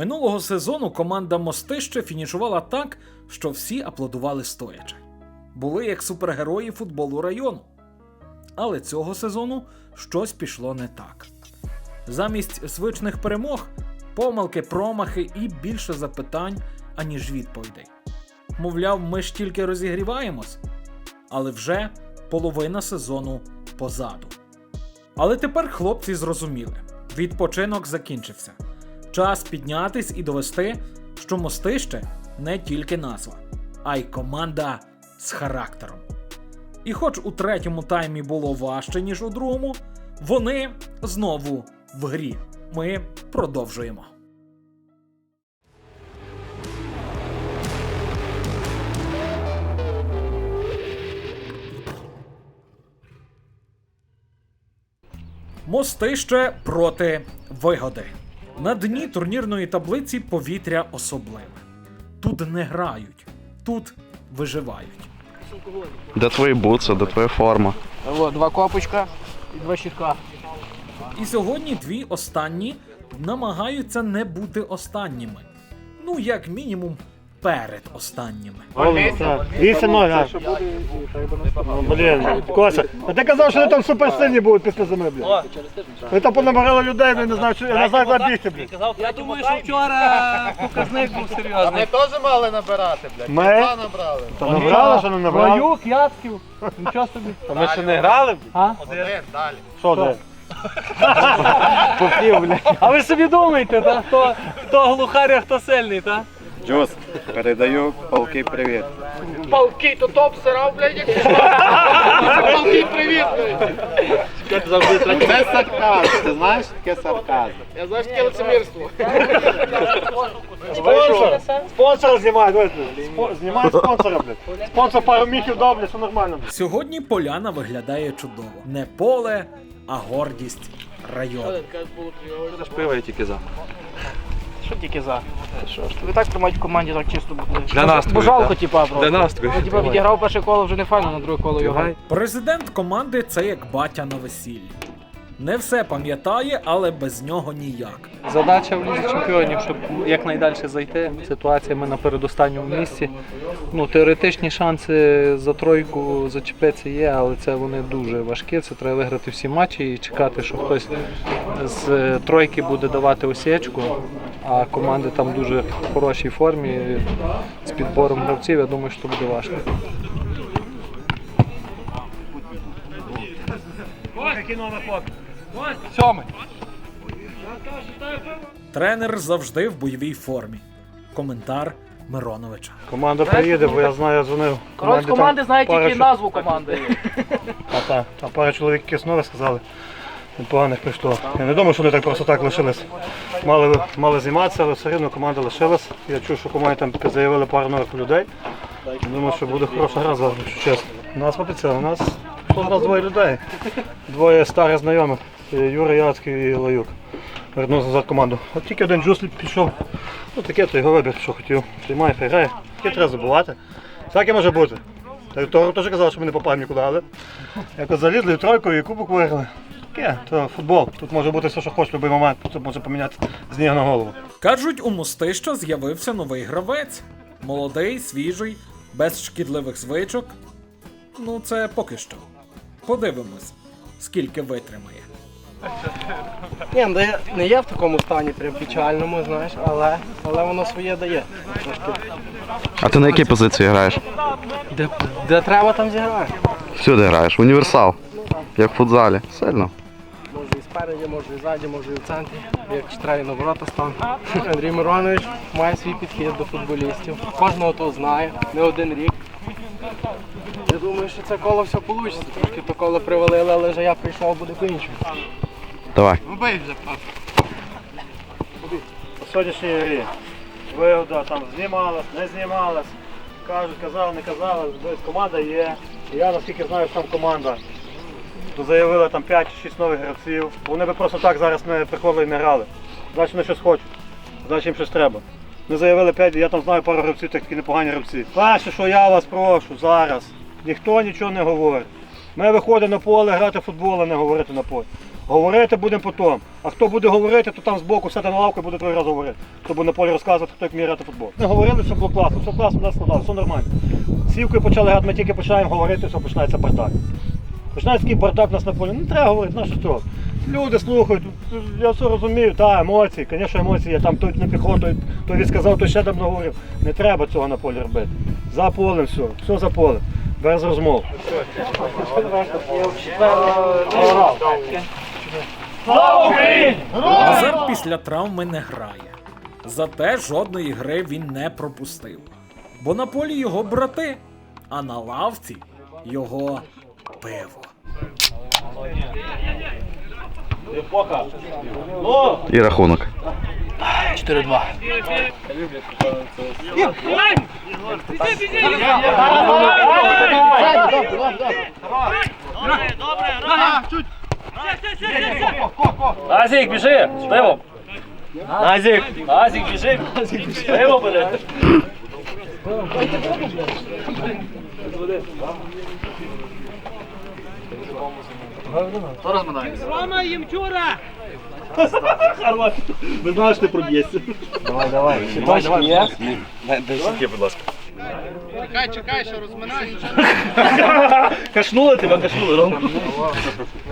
Минулого сезону команда Мостище фінішувала так, що всі аплодували стоячи. Були як супергерої футболу району. Але цього сезону щось пішло не так. Замість звичних перемог, помилки, промахи і більше запитань, аніж відповідей. Мовляв, ми ж тільки розігріваємось, але вже половина сезону позаду. Але тепер хлопці зрозуміли: відпочинок закінчився. Час піднятись і довести, що мостище не тільки назва, а й команда з характером. І хоч у третьому таймі було важче, ніж у другому, вони знову в грі. Ми продовжуємо. Мостище проти вигоди. На дні турнірної таблиці повітря особливе. Тут не грають, тут виживають. Де твої буци, де твоя форма? О, два копочка і два щитка. І сьогодні дві останні намагаються не бути останніми. Ну, як мінімум, перед останніми. Вісім ноги. аж. Ну, Блін, Кося, а ти казав, що вони там суперсильні будуть після зими, блін. Ви там понабирали людей, блін, не знаю, що- я не знаю, куди бігти, блін. Я думаю, що вчора показник був серйозний. теж мали набирати, блядь. Ми? Набрали. Та набрали, що не набрали? Раюк, Яцьків. Нічого собі. Ми ще не грали? А? Один, далі. Що, де? А ви собі думаєте, та? Хто, хто глухар, а хто сильний, та? Джус, передаю полки привіт. Палки, то топ сирав, блядь, як Палки, привіт, блядь. Це сарказм, ти знаєш таке сарказм? Я знаю, що таке лицемірство. Спонсор! Спонсора знімай, давайте. Спо- Знімай спонсора, блін. Спонсор пару міхів дав, все нормально. Сьогодні поляна виглядає чудово. Не поле, а гордість району. Пиво я тільки за. Що тільки за? Що ж, ви так тримають в команді так чисто буде. Для настрою, Бо жалко, типа, просто. Для настрою. Ну, типа, відіграв перше коло, вже не файно, на друге коло його. Президент команди це як батя на весіллі. Не все пам'ятає, але без нього ніяк. Задача в лізі чемпіонів, щоб якнайдальше зайти. Ситуація ми на передостанньому місці. Ну, теоретичні шанси за тройку зачепитися є, але це вони дуже важкі. Це треба виграти всі матчі і чекати, що хтось з е, тройки буде давати осічку, а команди там дуже в хорошій формі з підбором гравців. Я думаю, що буде важко. Сьомий. Тренер завжди в бойовій формі. Коментар Мироновича. Команда приїде, бо я знаю, я дзвонив. Коротше, команди пара тільки назву команди. А, та, а пара чоловік киснули, сказали. Непоганих прийшло. Я не думаю, що вони так просто так лишились. Мали, мали зніматися, але все рівно команда лишилась. Я чув, що команді там заявили пару нових людей. Думаю, що буде хороша гра завтра, якщо чесно. У нас пообіцяли, у нас пішло раз двоє людей. Двоє старих знайомих. Юра Яцький і Лаюк. Вернувся назад команду. От тільки один джуслі пішов. Ну таке, то його вибір, що хотів. Приймає, грає. Таке треба забувати. Всяке може бути. Та й теж казав, що ми не попаємо нікуди, але якось залізли в тройку і кубок виграли. Таке, то футбол. Тут може бути все, що хочеш в будь-який момент, тут може поміняти з ніг на голову. Кажуть, у Мостища з'явився новий гравець. Молодий, свіжий, без шкідливих звичок. Ну, це поки що. Подивимось, скільки витримає. Ні, я- не є в такому стані, прям печальному, знаєш, але, але воно своє дає. Трошки. А ти на якій позиції граєш? Де, де треба, там зіграє. Всюди граєш, універсал. Як в футзалі. Сильно. Спереді, може і ззаді, може і в центрі. Як штрафі на ворота стане. Андрій Миронович має свій підхід до футболістів. Кожного то знає, не один рік. Я думаю, що це коло все вийде. Трошки то коло привалили, але вже я прийшов, буде по-іншому. Давай. По сьогоднішній грі. Вигода там знімалась, не знімалась. Кажуть, казали, не казали, команда є. І Я наскільки знаю, що там команда. То заявили там 5 чи 6 нових гравців. Вони би просто так зараз не приходили і не грали. Значить вони щось хочуть. Значить їм щось треба. Ми заявили 5, я там знаю пару гравців, такі непогані гравці. Перше, що я вас прошу зараз, ніхто нічого не говорить. Ми виходимо на поле грати в футбол, а не говорити на полі. Говорити будемо потім. А хто буде говорити, то там збоку сяде на лавку і буде другий раз говорити. Хто буде на полі розказувати, хто як вміє грати футбол. Не говорили, все було класно, все класно, нас складало, все нормально. Сівкою почали грати, ми тільки починаємо говорити, все починається бардак. Починається такий бардак нас на полі. Не треба говорити, на що цього. Люди слухають, я все розумію, так, емоції, звісно, емоції є. Там той на піхоту, той відсказав, той ще там наговорив. Не треба цього на полі робити. За полем все, все за полем. Без розмов. Назар після травми не грає. Зате жодної гри він не пропустив. Бо на полі його брати, а на лавці його пиво. І рахунок. 4-2. Азік, біжи! З пивом! Азік! Азік, біжи! Пиво бере! Хто розминається? Ви знаєш, ти проб'єшся. Чекай, чекай, що розминається. Кашнули тебе, кашнули, Ром.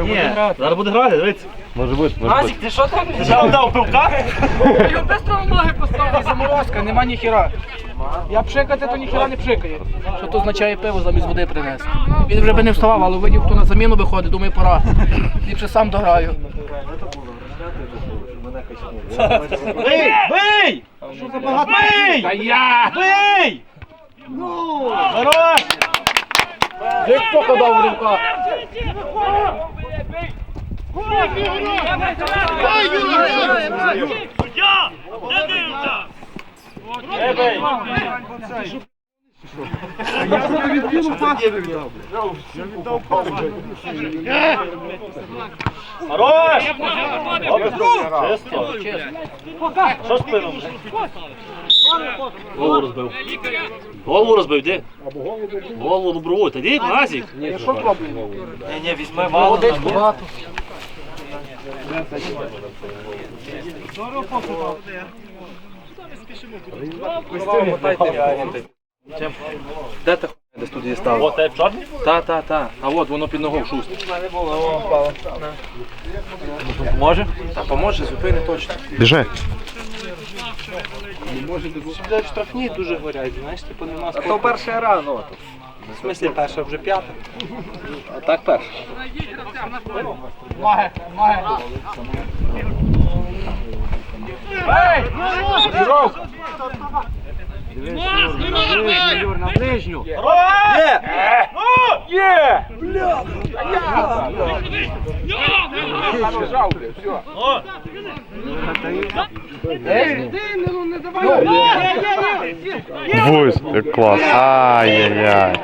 Ні, зараз буде грати, дивіться. Може бути, Азік, ти що там? Ти нам дав пивка? Його бистро ноги поставили, заморозка, нема ніхіра. Я пшикати, то ніхіра не пшикає. Що то означає пиво замість води принести. Він вже би не вставав, але видів, хто на заміну виходить, думаю, пора. Ліпше сам дограю. Бий! Бий! Що за багато? Бий! Та я! Бий! Ну! Хорош! Як хто подав в рівка? Не бий! Хорош! Чисто. Що з пином? Голову розбив. Голову розбив, де? Голову добровольця. Та де, Назік? Ні, що роблю? Ні, ні, візьми мало. Десь багато. Де ти десь тут її став? О, тебе чорний? Та, та, та. А от воно під ногу шуст. Може? Та поможе, зупини точно. Біжи. Блядь, штрафні дуже горять, знаєш, типу нема А то перша рано. В смислі перша, вже п'ята. А так перша. На ближню. Є! Є! Жав, блядь, все. О! Гвоздь, як клас. Ай-яй-яй.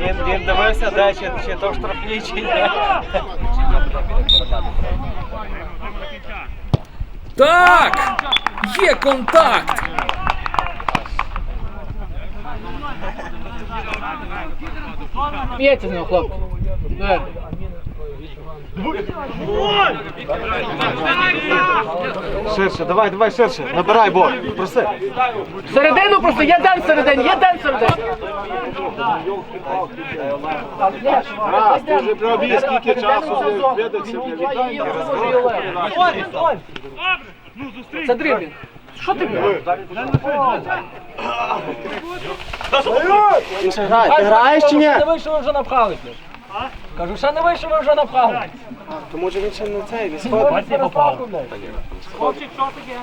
Він, він дивився, де чи, чи то штрафні, чи ні. Так! Є контакт! П'ється з нього, хлопці. Ширше, давай, давай ширше. Набирай бой. Проси. Середину просто. Раз, ти вже пробіг, скільки часу видався. Це дрібін. Що ти блядь? Ти граєш чи ні? Не вийшов, вже напхали. Кажу, ще не вийшов, ви вже напхали. То може він ще не цей, не сходить? Хлопчик, що таке?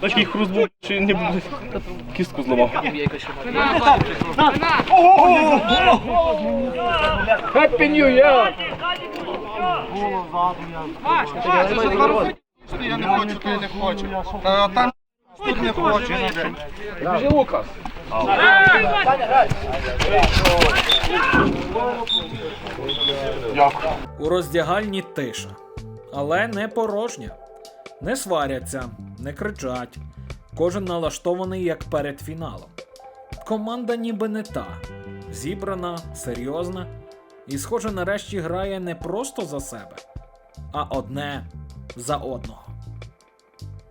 Такий хруст був, що не буде. Кістку зламав. Happy New Year! Я не хочу, я не хочу. Та Там Біжи, Лукас. У роздягальні тиша, але не порожня. Не сваряться, не кричать. Кожен налаштований як перед фіналом. Команда ніби не та, зібрана, серйозна і, схоже, нарешті грає не просто за себе, а одне за одного.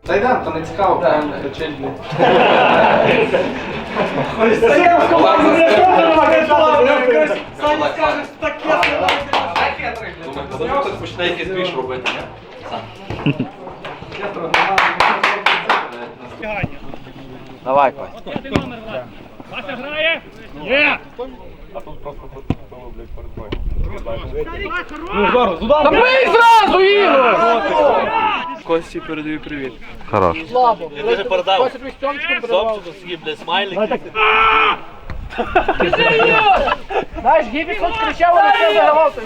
Та йдемо, то не цікаво, правильно, кричить. Хтось почне якийсь більш робити, ні? Давай, Кость. Та бий зразу, Ігор! Кості передаю привіт. Хорош. Я вже передав. Ось тобі стьомчиком передавав. Сопчику свій, блядь, смайлик. Знаєш, Гібісон кричав, але все загравав той.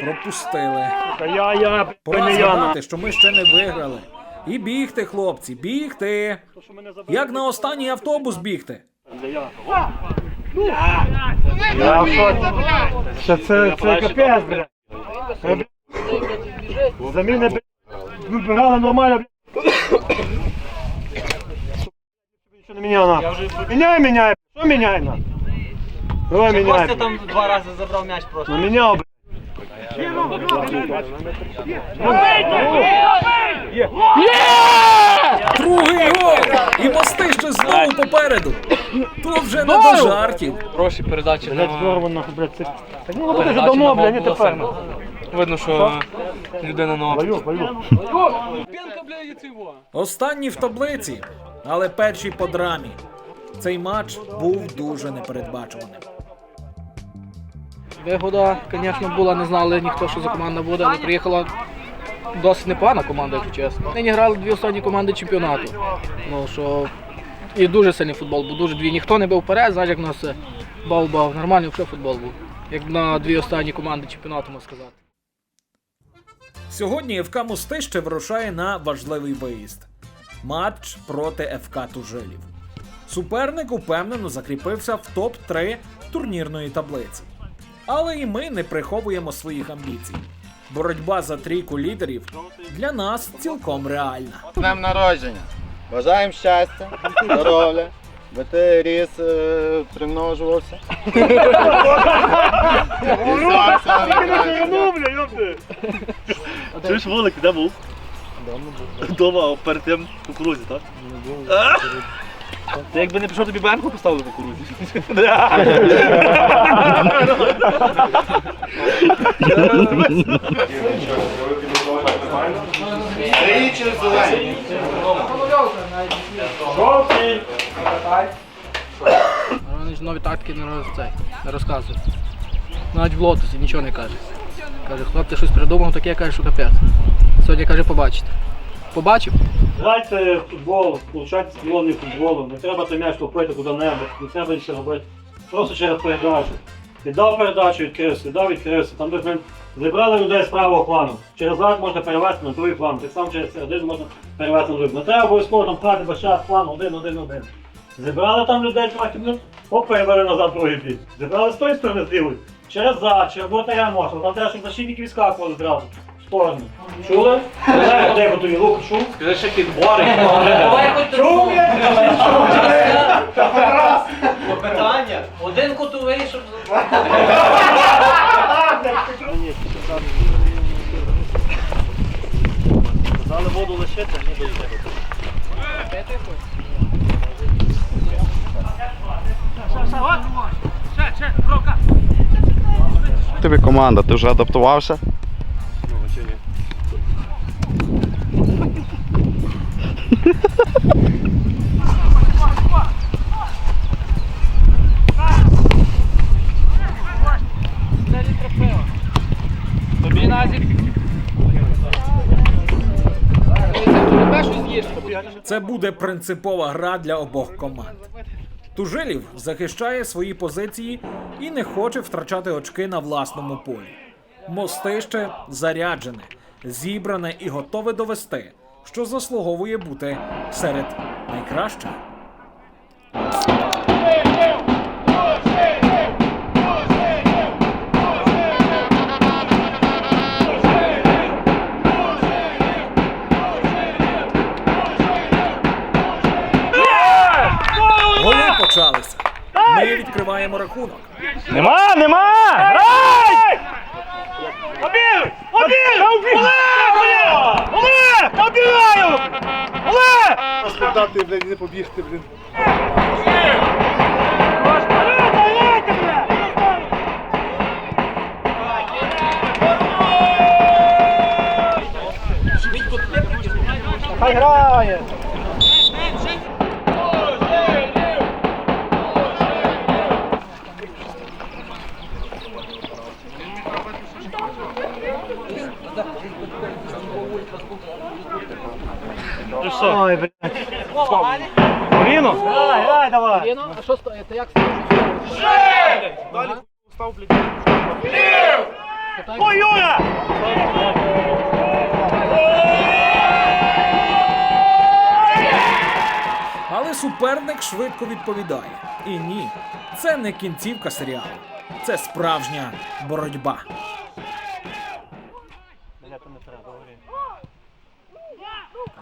Пропустили. Я, я, Пора згадати, що ми ще не виграли. І бігти, хлопці, бігти. Як на останній автобус бігти. Я в шоці. Це, це, це капець, блядь. Заміни, вибирали нормально, не нахуй? Міняй, міняй, що міняй нахуй? Давай міняй. Костя там два рази забрав м'яч просто. Ну міняв, блядь. Другий гол! І мости ще знову попереду. Тут вже не до жартів. Хороші передачі Блядь, на здорово нахуй, блядь, це. Ну, буде вже давно, на блядь, не тепер. Видно, що людина на. Бою, бою. Останні в таблиці, але перші по драмі. Цей матч був дуже непередбачуваним. Вигода, звісно, була, не знали ніхто, що за команда буде, але приїхала досить непогана команда, якщо чесно. Нині грали дві останні команди чемпіонату. Ну, що... І дуже сильний футбол був, дуже дві. Ніхто не бив вперед, знаєш, як у нас бав-бав. Нормальний вже футбол був. Як на дві останні команди чемпіонату, можна сказати. Сьогодні ФК Мостище вирушає на важливий виїзд. Матч проти ФК Тужилів. Суперник упевнено закріпився в топ-3 турнірної таблиці. Але і ми не приховуємо своїх амбіцій. Боротьба за трійку лідерів для нас цілком реальна. Днем народження. Бажаємо щастя, здоров'я, би ти ріс, е, примножувався. Ну, бля, ёпти. Чуєш вулик, де був? Дома, а перед тим кукурузі, так? Ти якби не пішов, тобі банку поставили кукурузі. Сині чи зелені? Вони ж нові тактики не, роз, цей, не розказують. Навіть в лотосі нічого не каже. Каже, хлопці щось придумав, таке каже, що капець. Сьогодні каже, побачите. Побачив? Грайте в футбол, получайте склонний футболу, не треба той м'яч топити куди-небудь, не треба нічого робити. Просто через передачу. Віддав передачу, відкрився, віддав, відкрився. Там десь зібрали людей з правого плану. Через лад можна перевести на другий план, так само через середину можна перевести на другий. Не треба обов'язково там пхати без час план один, один, один. Зібрали там людей трохи, ну, оп, перевели назад другий бік. Зібрали з тої сторони з лівої. Через зад, через воротаря можна. Там треба, щоб защитники відскакували зразу. В сторону. Чули? Олег, де готові лук, чув? Скажи, ще підбори. Чув я? Питання. Один кутовий, щоб... Дали воду лишити, ні до Тобі команда, ти вже адаптувався? Тобі назік. Це буде принципова гра для обох команд. Тужилів захищає свої позиції і не хоче втрачати очки на власному полі. Мостище заряджене, зібране і готове довести, що заслуговує бути серед найкращих. Рахунок. Нема, нема! Грай! Обіг! Обіг! Оле! Оле! Обігаю! Оле! Спитати, блядь, не побігти, блін. Ой, блядь. Ріно? Грай, грай, давай. Ну, а що стоїте? Як Ой, Юра! Але суперник швидко відповідає. І ні, це не кінцівка серіалу, це справжня боротьба.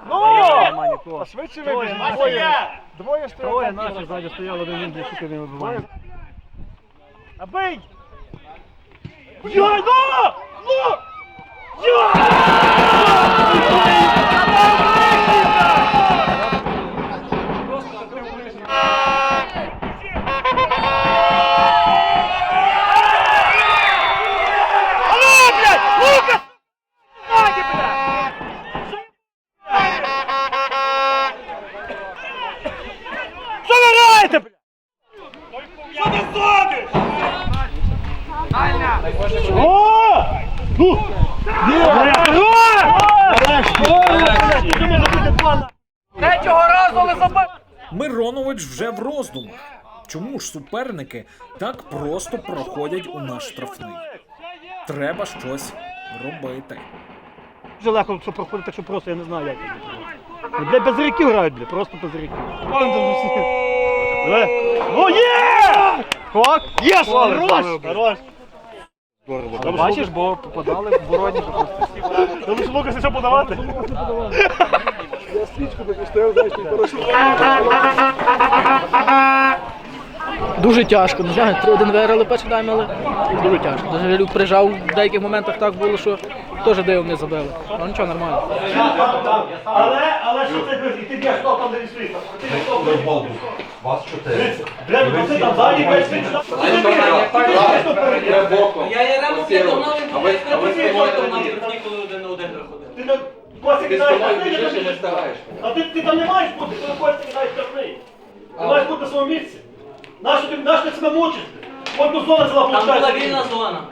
Ну! А швидше вибіж, двоє. Двоє стоять. Троє наші ззаді стояли, один він, сука, не вибиває. А бий! Юра, ну! Ну! Алло, роздумах. Чому ж суперники так просто проходять у наш штрафний? Треба щось робити. Дуже легко що проходить, так що просто я не знаю як. Ну, Блядь, без ріків грають, блядь, просто без ріків. Вон там всі. Давай. О, є! Хок? Є! Хорош! Хорош! Бачиш, бо попадали в вороні. Тому що Лукас що подавати? Дуже тяжко, не знаю, 3-1 виграли перший тайм, але дуже тяжко. Даже Люк прижав в деяких моментах так було, що теж дивом не забили. Ну нічого, нормально. Але, але що це і ти б'єш там. Ти не то, Вас чотири. Блядь, ну ти там ззаді, блядь, ти Я є ремо підогнав, він буде ніколи один на один виходив. Ти на Костя кидаєш штрафний, а ти, ти там не маєш бути, ти на Костя кидаєш штрафний. Ти маєш бути на своєму місці. Нащо ти, нащо ти себе мучиш? От до зона ціла Там була вільна зона.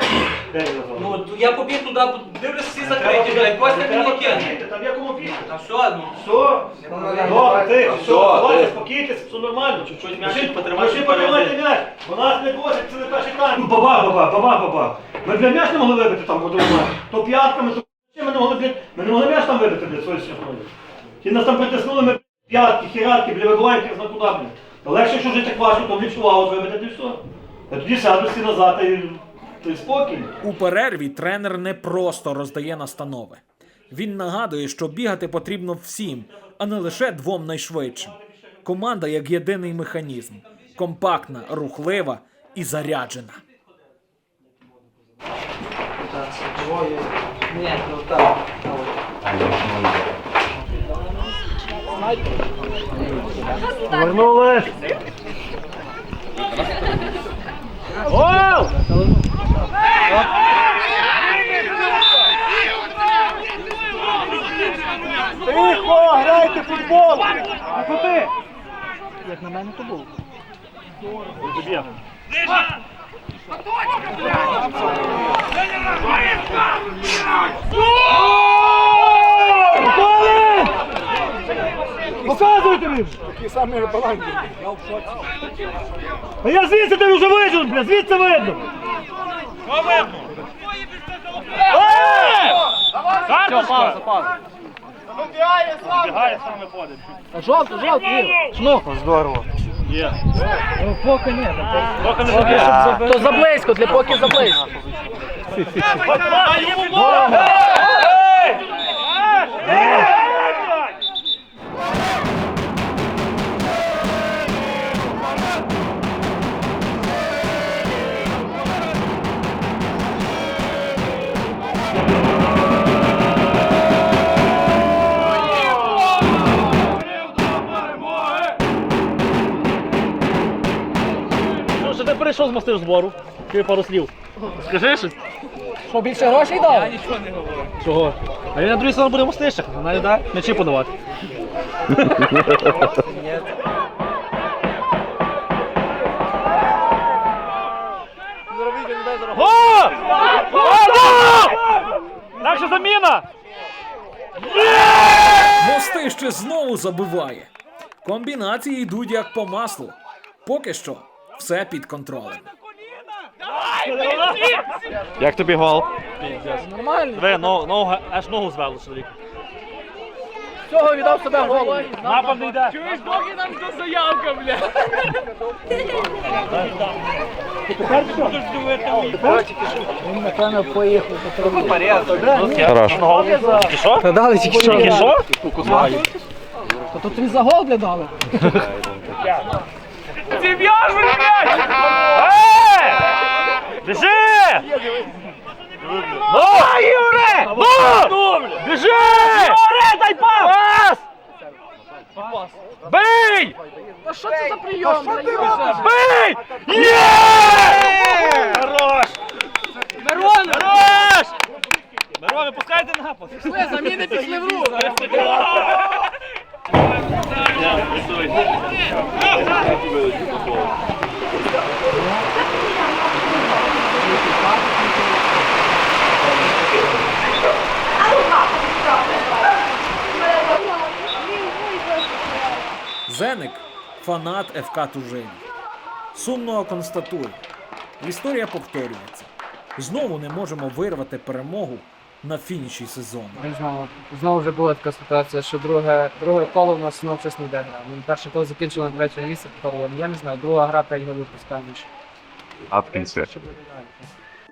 Де вільна зона? Ну, от я побіг туди, дивлюсь, всі закриті, блядь, Костя мені Треба кине. бігти, Там якому бігти? Та все, ну. Все, добре, ти, все, давайте, спокійтесь, все нормально. Чуть-чуть м'ячик потримати, лиши вперед. потримати м'яч, бо нас не досить, це не перший тайм. Ну, баба, баба, баба, баба. Ми, блядь, м'яч не могли вибити там, бо то п'ятками, то ми не могли, ми не могли м'яч там вибити, блядь, своєю сьогодні. Ті нас там притиснули, ми п'ятки, хірятки, блядь, вибиваємо хір зна куди. Та легше, якщо вже так важко, то влічу аут вибити, то й все. А тоді сяду всі назад і, то й спокій. У перерві тренер не просто роздає настанови. Він нагадує, що бігати потрібно всім, а не лише двом найшвидшим. Команда як єдиний механізм, компактна, рухлива і заряджена. Ні, ну так. Повернулись. Гол! Тихо, грайте футбол! Як на мене, то було. Тобі. Показуйте мені! Такі самі баланки. А я звідси тебе вже видно, бля, звідси видно. Що видно? Карточка! Бігає, саме ходить. Жовто, жовто, Шнух. Здорово. Є. Ну, поки ні. Поки не поки. То заблизько, для поки заблизько. Ну, мастер збору? Ти пару слів. Скажи щось. Що, більше грошей дав? Чого? А він на другий сезон буде в мостищах. Навіть да? М'ячі подавати. О! Наша заміна! Мостище знову забиває. Комбінації йдуть як по маслу. Поки що все під контролем. Як тобі гол? Нормально. Ви, ногу, ногу, аж ногу звело чоловік. Цього віддав себе голову. Напад не йде. Чуєш, доки нам до заявка, бля. Він, напевно, поїхав. Хорош. Ти що? Та дали тільки Тільки що? Тут тобі за гол не дали. Ти в'яжеш, блядь! Ей! Біжи! Ну! Юре! Ну! Біжи! Юре, дай пас! Пас! Бий! А що це за прийом? Бий! Є! Хорош! Мирон! Хорош! Мирон, випускайте напад. Ви заміни пішли в руку. Зеник фанат ФК Тужин. Сумно констатує. Історія повторюється. Знову не можемо вирвати перемогу на фініші сезону. Не знаю, знову вже була така ситуація, що друге, друге коло в нас знов щось не йде. Ми перше коло закінчили на третьому місці, коло, я не знаю, друга гра 5 голів пускаємо. Аткінсвіт.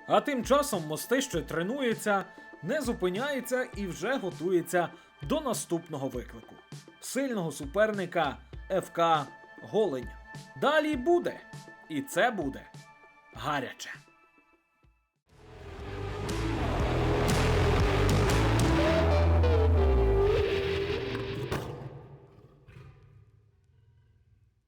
А тим часом Мостище тренується, не зупиняється і вже готується до наступного виклику сильного суперника ФК Голень. Далі буде, і це буде гаряче.